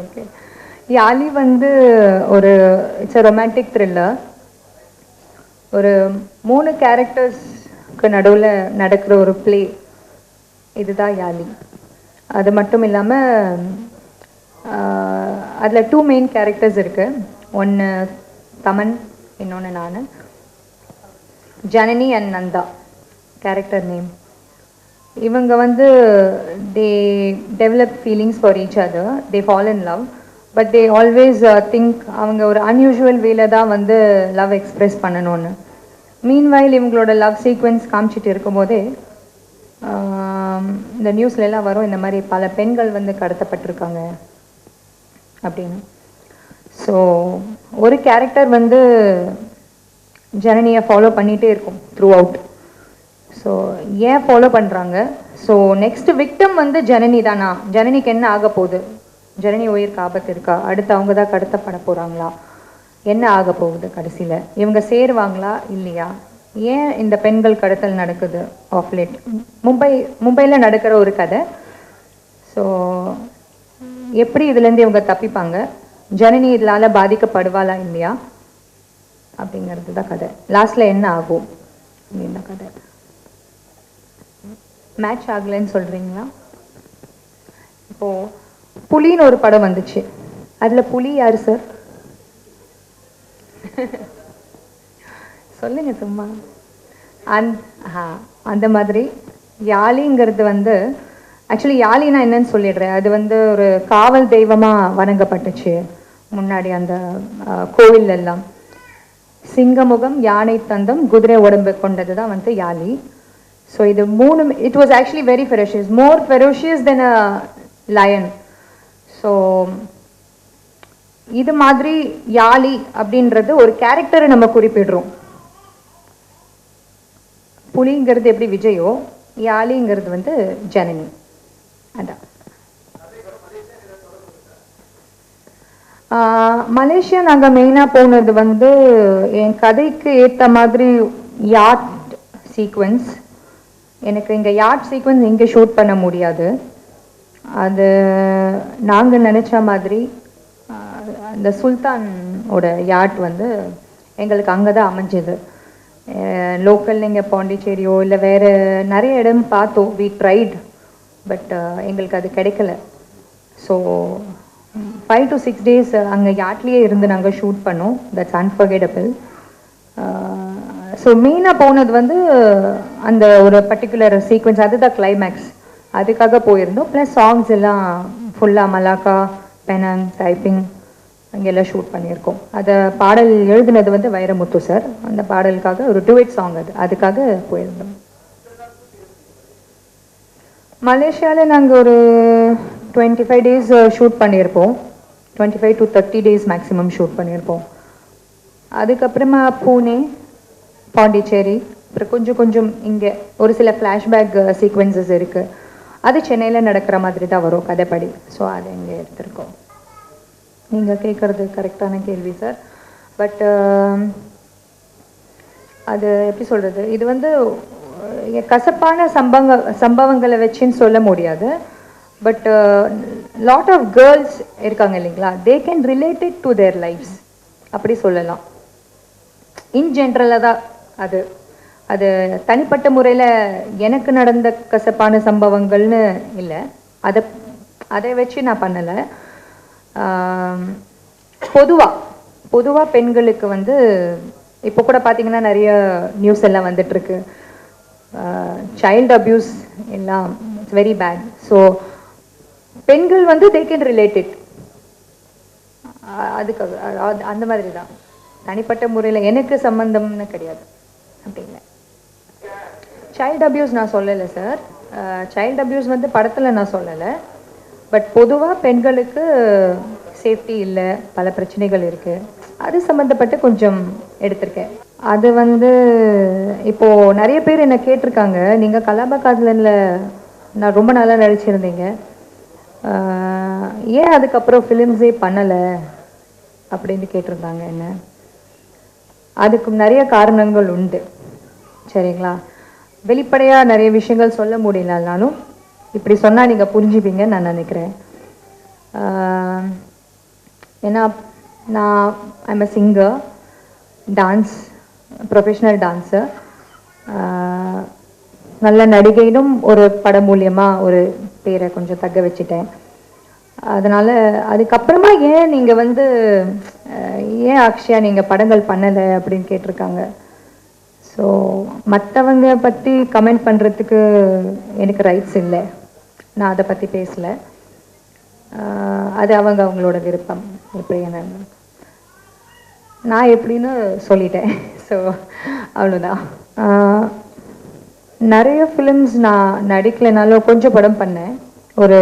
Okay யாலி வந்து ஒரு it's a romantic thriller ஒரு மூணு கேரக்டர்ஸ்க்கு நடுவில் நடக்கிற ஒரு ப்ளே இதுதான் யாலி. அது மட்டும் இல்லாமல் அதில் டூ மெயின் கேரக்டர்ஸ் இருக்குது ஒன்று தமன் இன்னொன்று நான். Janani and Nanda character name இவங்க வந்து they develop feelings for each other they fall in love but they always think அவங்க ஒரு அன்யூஷுவல் வேல தான் வந்து லவ் எக்ஸ்பிரஸ் பண்ணணும்னு. மீன்வைல் இவங்களோட லவ் சீக்வென்ஸ் காமிச்சிட்டு இருக்கும்போதே இந்த நியூஸ்ல எல்லாம் வரும் இந்த மாதிரி பல பெண்கள் வந்து கடத்தப்பட்டிருக்காங்க. அப்படின்னு. ஸோ ஒரு கேரக்டர் வந்து ஜனனியை ஃபாலோ பண்ணிகிட்டே இருக்கும் த்ரூ அவுட் ஸோ ஏன் ஃபாலோ பண்ணுறாங்க ஸோ நெக்ஸ்ட் விக்டம் வந்து ஜனனி தானா? ஜனனிக்கு என்ன ஆக போகுது? ஜனனி உயிருக்கு ஆபத்து இருக்கா? அடுத்து அவங்க தான் கடத்தப்பட போகிறாங்களா என்ன ஆக போகுது கடைசியில்? இவங்க சேருவாங்களா? இல்லையா? ஏன் இந்த பெண்கள் கடத்தல் நடக்குது ஆஃப்லேட் மும்பை மும்பையில் நடக்கிற ஒரு கதை. ஸோ எப்படி இதுலேருந்து இவங்க தப்பிப்பாங்க? ஜனனி இதனால பாதிக்கப்படுவாளா? இல்லையா? அப்படிங்கிறது தான் கதை லாஸ்ட்ல என்ன ஆகும்? அப்படின்னு கதை. மேட்ச் ஆகலைன்னு சொல்றீங்களா? இப்போ புலின்னு ஒரு படம் வந்துச்சு. அதுல புலி யாரு சார் சொல்லுங்க சும்மா. அந் ஆ, அந்த மாதிரி யாழிங்கிறது வந்து ஆக்சுவலி யாழினா என்னன்னு சொல்லிடுறேன். அது வந்து ஒரு காவல் தெய்வமா வணங்கப்பட்டுச்சு முன்னாடி அந்த கோவில் எல்லாம் சிங்கமுகம் யானை தந்தம் குதிரை உடம்பு கொண்டது தான் வந்து யாழி. ஸோ இது மூணு it was actually very ferocious more ferocious than a lion so இது மாதிரி யாழி அப்படின்றது ஒரு கேரக்டரை நம்ம குறிப்பிடுறோம். புலிங்கிறது எப்படி விஜயோ யாழிங்கிறது வந்து ஜனனி. அதான். ஆஹ் மலேசியா நாங்கள் மெயினாக போனது வந்து என் கதைக்கு ஏற்ற மாதிரி யாட் சீக்வன்ஸ் எனக்கு இங்கே யார்ட் சீக்வன்ஸ் இங்கே ஷூட் பண்ண முடியாது. அது நாங்கள் நினச்ச மாதிரி இந்த அந்த சுல்தானோட யாட் வந்து எங்களுக்கு அங்கே தான் அமைஞ்சது லோக்கல் நீங்கள் பாண்டிச்சேரியோ இல்லை வேறு நிறைய இடம் பார்த்தோம் வி ட்ரைட் பட் எங்களுக்கு அது கிடைக்கல. So five to six days அங்கே யாட்லேயே இருந்து நாங்கள் ஷூட் பண்ணோம். தட்ஸ் அன்ஃபர்கெட்டபிள் ஸோ மெயினாக போனது வந்து அந்த ஒரு பர்டிகுலர் சீக்வன்ஸ் அதுதான் கிளைமேக்ஸ் அதுக்காக போயிருந்தோம். ப்ளஸ் சாங்ஸ் எல்லாம் ஃபுல்லாக மலாக்கா பெனாங் டைப்பிங் அங்கெல்லாம் ஷூட் பண்ணியிருக்கோம். அதை பாடல் எழுதினது வந்து வைரமுத்து சார். அந்த பாடலுக்காக ஒரு டுவெட் சாங் அது. அதுக்காக போயிருந்தோம். மலேசியாவில் நாங்கள் ஒரு டுவெண்ட்டி ஃபைவ் டேஸ் ஷூட் பண்ணியிருப்போம். Twenty five to thirty days maximum shoot பண்ணியிருப்போம். அதுக்கப்புறமா பூனே பாண்டிச்சேரி அப்புறம் கொஞ்சம் கொஞ்சம் இங்கே ஒரு சில ஃப்ளாஷ்பேக் சீக்வன்சஸ் இருக்குது அது சென்னையில் நடக்கிற மாதிரி தான் வரும் கதைப்படி. ஸோ அதை இங்கே எடுத்திருக்கோம். நீங்கள் கேட்குறது கரெக்டான கேள்வி சார் பட் um, அது எப்படி சொல்கிறது இது வந்து கசப்பான சம்பவங்க சம்பவங்களை வச்சுன்னு சொல்ல முடியாது. பட் லாட் ஆஃப் கேர்ள்ஸ் இருக்காங்க இல்லைங்களா? They can related to their lives அப்படி சொல்லலாம். இன் ஜென்ரலாக தான் அது அது தனிப்பட்ட முறையில் எனக்கு நடந்த கசப்பான சம்பவங்கள்னு இல்லை. அதை அதை வச்சு நான் பண்ணலை. பொதுவாக பொதுவாக பெண்களுக்கு வந்து இப்போ கூட பார்த்திங்கன்னா நிறைய நியூஸ் எல்லாம் வந்துட்டுருக்கு. சைல்டு அப்யூஸ் எல்லாம் இட்ஸ் வெரி பேட் ஸோ பெண்கள் வந்து தே கேன் ரிலேட்டட் அதுக்காக அந்த மாதிரி தான் தனிப்பட்ட முறையில் எனக்கு சம்பந்தம்னு கிடையாது. அப்படின்னு சைல்டு அப்யூஸ் நான் சொல்லலை சார் சைல்டு அப்யூஸ் வந்து படத்தில் நான் சொல்லலை. பட் பொதுவாக பெண்களுக்கு சேஃப்டி இல்லை. பல பிரச்சனைகள் இருக்குது அது சம்மந்தப்பட்டு கொஞ்சம் எடுத்திருக்கேன். அது வந்து இப்போது நிறைய பேர் என்னை கேட்டிருக்காங்க. நீங்கள் கலாபகாதலனில் நான் ரொம்ப நல்லா நடிச்சிருந்தீங்க. Uh, ஏன் அதுக்கப்புறம் ஃபிலிம்ஸே பண்ணலை? அப்படின்னு கேட்டிருந்தாங்க என்ன? அதுக்கு நிறைய காரணங்கள் உண்டு. சரிங்களா? வெளிப்படையாக நிறைய விஷயங்கள் சொல்ல முடியலனாலும் இப்படி சொன்னால் நீங்கள் புரிஞ்சுப்பீங்கன்னு நான் நினைக்கிறேன். ஏன்னா நான் I'm a singer dance professional dancer நல்ல நடிகையிலும் ஒரு படம் மூலியமாக ஒரு பேரை கொஞ்சம் தக்க வச்சுட்டேன். அதனால் அதுக்கப்புறமா ஏன் நீங்கள் வந்து அஹ், ஏன் அக்ஷயா நீங்கள் படங்கள் பண்ணலை அப்படின்னு கேட்டிருக்காங்க? ஸோ மற்றவங்க பற்றி கமெண்ட் பண்ணுறதுக்கு எனக்கு ரைட்ஸ் இல்லை. நான் அதை பற்றி பேசலை. ஆஹ் அது அவங்க அவங்களோட விருப்பம். எப்படி என்ன? நான் எப்படின்னு சொல்லிட்டேன். ஸோ அவ்வளோதான் ஆஹ் நிறைய ஃபிலிம்ஸ் நான் நடிக்கலைனாலும் கொஞ்சம் படம் பண்ணேன். ஒரு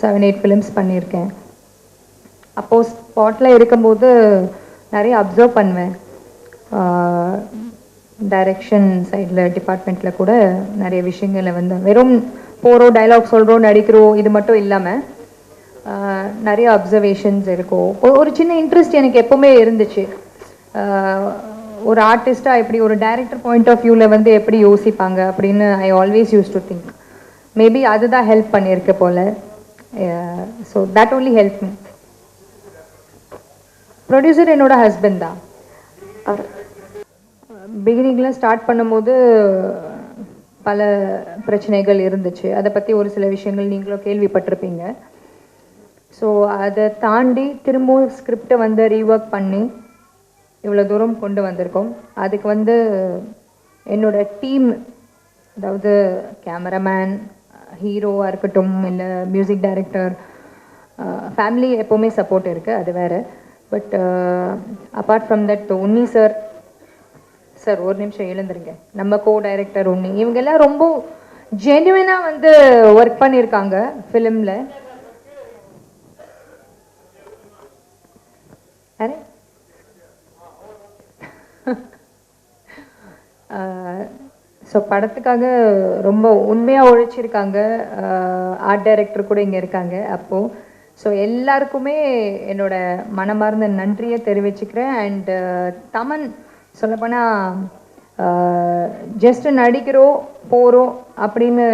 செவன் எயிட் ஃபிலிம்ஸ் பண்ணியிருக்கேன். அப்போது ஸ்பாட்டில் இருக்கும்போது நிறைய அப்சர்வ் பண்ணுவேன். டைரக்ஷன் சைடில் டிபார்ட்மெண்ட்டில் கூட நிறைய விஷயங்களை வந்து வெறும் போகிறோம் டைலாக் சொல்கிறோம் நடிக்கிறோம் இது மட்டும் இல்லாமல் நிறைய அப்சர்வேஷன்ஸ் இருக்கும் ஒரு சின்ன இன்ட்ரெஸ்ட் எனக்கு எப்போவுமே இருந்துச்சு. ஒரு ஆர்டிஸ்டாக எப்படி ஒரு டைரக்டர் பாயிண்ட் ஆஃப் வியூவில் வந்து எப்படி யோசிப்பாங்க அப்படின்னு I always use to think maybe அதுதான் ஹெல்ப் பண்ணியிருக்கு போல். So that only help me producer என்னோட ஹஸ்பண்ட் தான். பிகினிங்கில் ஸ்டார்ட் uh, பண்ணும்போது பல பிரச்சனைகள் இருந்துச்சு. அதை பற்றி ஒரு சில விஷயங்கள் நீங்களும் கேள்விப்பட்டிருப்பீங்க. ஸோ அதை தாண்டி திரும்பவும் ஸ்கிரிப்டை வந்து ரீஒர்க் பண்ணி இவ்வளோ தூரம் கொண்டு வந்திருக்கோம். அதுக்கு வந்து என்னோடய டீம் அதாவது கேமராமேன் ஹீரோவாக இருக்கட்டும் இல்லை மியூசிக் டைரக்டர் ஃபேமிலி எப்போவுமே சப்போர்ட் இருக்குது அது வேறு. But apart from that Unni sir sir ஒரு நிமிஷம் எழுந்துருங்க. நம்ம கோ டைரக்டர் உன்னி. இவங்க எல்லாம் ரொம்ப ஜென்யூனாக வந்து ஒர்க் பண்ணியிருக்காங்க ஃபிலிமில் ஸோ படத்துக்காக ரொம்ப உண்மையாக உழைச்சிருக்காங்க ஆர்ட் டைரக்டர் கூட இங்கே இருக்காங்க அப்போது ஸோ எல்லாருக்குமே என்னோட மனமார்ந்த நன்றியை தெரிவிச்சுக்கிறேன். அண்ட் தமன் சொல்லப்போனால் ஜஸ்ட் நடிக்கிறோம் போகிறோம் அப்படின்னு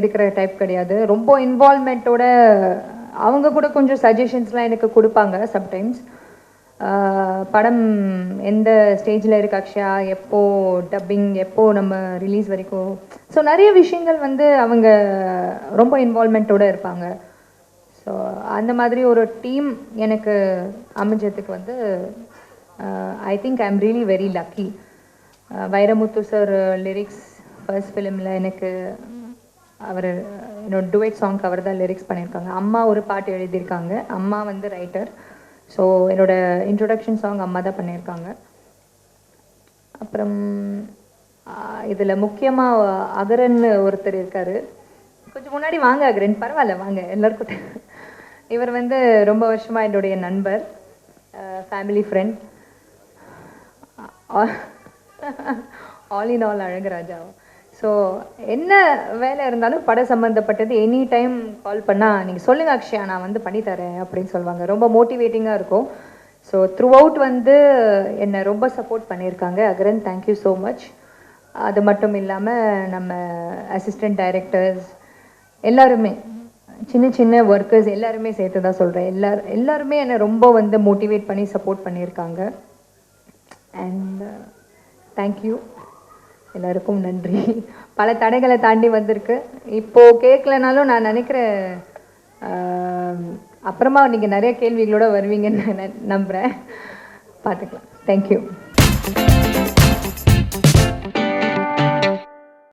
இருக்கிற டைப் கிடையாது. ரொம்ப இன்வால்மெண்ட்டோட அவங்க கூட கொஞ்சம் சஜஷன்ஸ்லாம் எனக்கு கொடுப்பாங்க சம்டைம்ஸ் படம் எந்த ஸ்டேஜில் இருக்கு அக்ஷயா? எப்போ டப்பிங் எப்போ நம்ம ரிலீஸ் வரைக்கும்? ஸோ நிறைய விஷயங்கள் வந்து அவங்க ரொம்ப இன்வால்மெண்ட்டோடு இருப்பாங்க. ஸோ அந்த மாதிரி ஒரு டீம் எனக்கு அமைஞ்சதுக்கு வந்து I think I am really very lucky Vairamuthu sir lyrics first ஃபிலிமில் எனக்கு அவர் என்னோட டுவேட் சாங்க்கு அவர் தான் லிரிக்ஸ் பண்ணியிருக்காங்க. அம்மா ஒரு பாட்டு எழுதியிருக்காங்க. அம்மா வந்து ரைட்டர் ஸோ என்னோட இன்ட்ரொடக்ஷன் சாங் அம்மா தான் பண்ணியிருக்காங்க அப்புறம் இதில் முக்கியமாக அகரன் ஒருத்தர் இருக்கார் கொஞ்சம் முன்னாடி வாங்க அகரன் பரவாயில்ல வாங்க எல்லாருக்கும் இவர் வந்து ரொம்ப வருஷமாக என்னுடைய நண்பர் family friend all in all அழகராஜாவும் so என்ன வேலை இருந்தாலும் படம் சம்மந்தப்பட்டது எனி டைம் கால் பண்ணால் நீங்கள் சொல்லுங்கள் அக்ஷயா நான் வந்து பண்ணித்தரேன் அப்படின்னு சொல்லுவாங்க. ரொம்ப மோட்டிவேட்டிங்காக இருக்கும். ஸோ த்ரூ அவுட் வந்து என்னை ரொம்ப சப்போர்ட் பண்ணியிருக்காங்க. அகரன் தேங்க்யூ ஸோ மச் அது மட்டும் இல்லாமல் நம்ம அசிஸ்டன்ட் டைரக்டர்ஸ் எல்லாருமே சின்ன சின்ன ஒர்க்கர்ஸ் எல்லாருமே சேர்த்து தான் சொல்கிறேன் எல்லார் எல்லாருமே என்னை ரொம்ப வந்து மோட்டிவேட் பண்ணி சப்போர்ட் பண்ணியிருக்காங்க. அண்ட் தேங்க்யூ எல்லாருக்கும் நன்றி. பல தடைகளை தாண்டி வந்திருக்கு. இப்போ கேட்கலனாலும் நான் நினைக்கிறேன் அப்புறமா நீங்கள் நிறைய கேள்விகளோட வருவீங்கன்னு நான் நம்புகிறேன் பார்த்துக்கலாம். தேங்க்யூ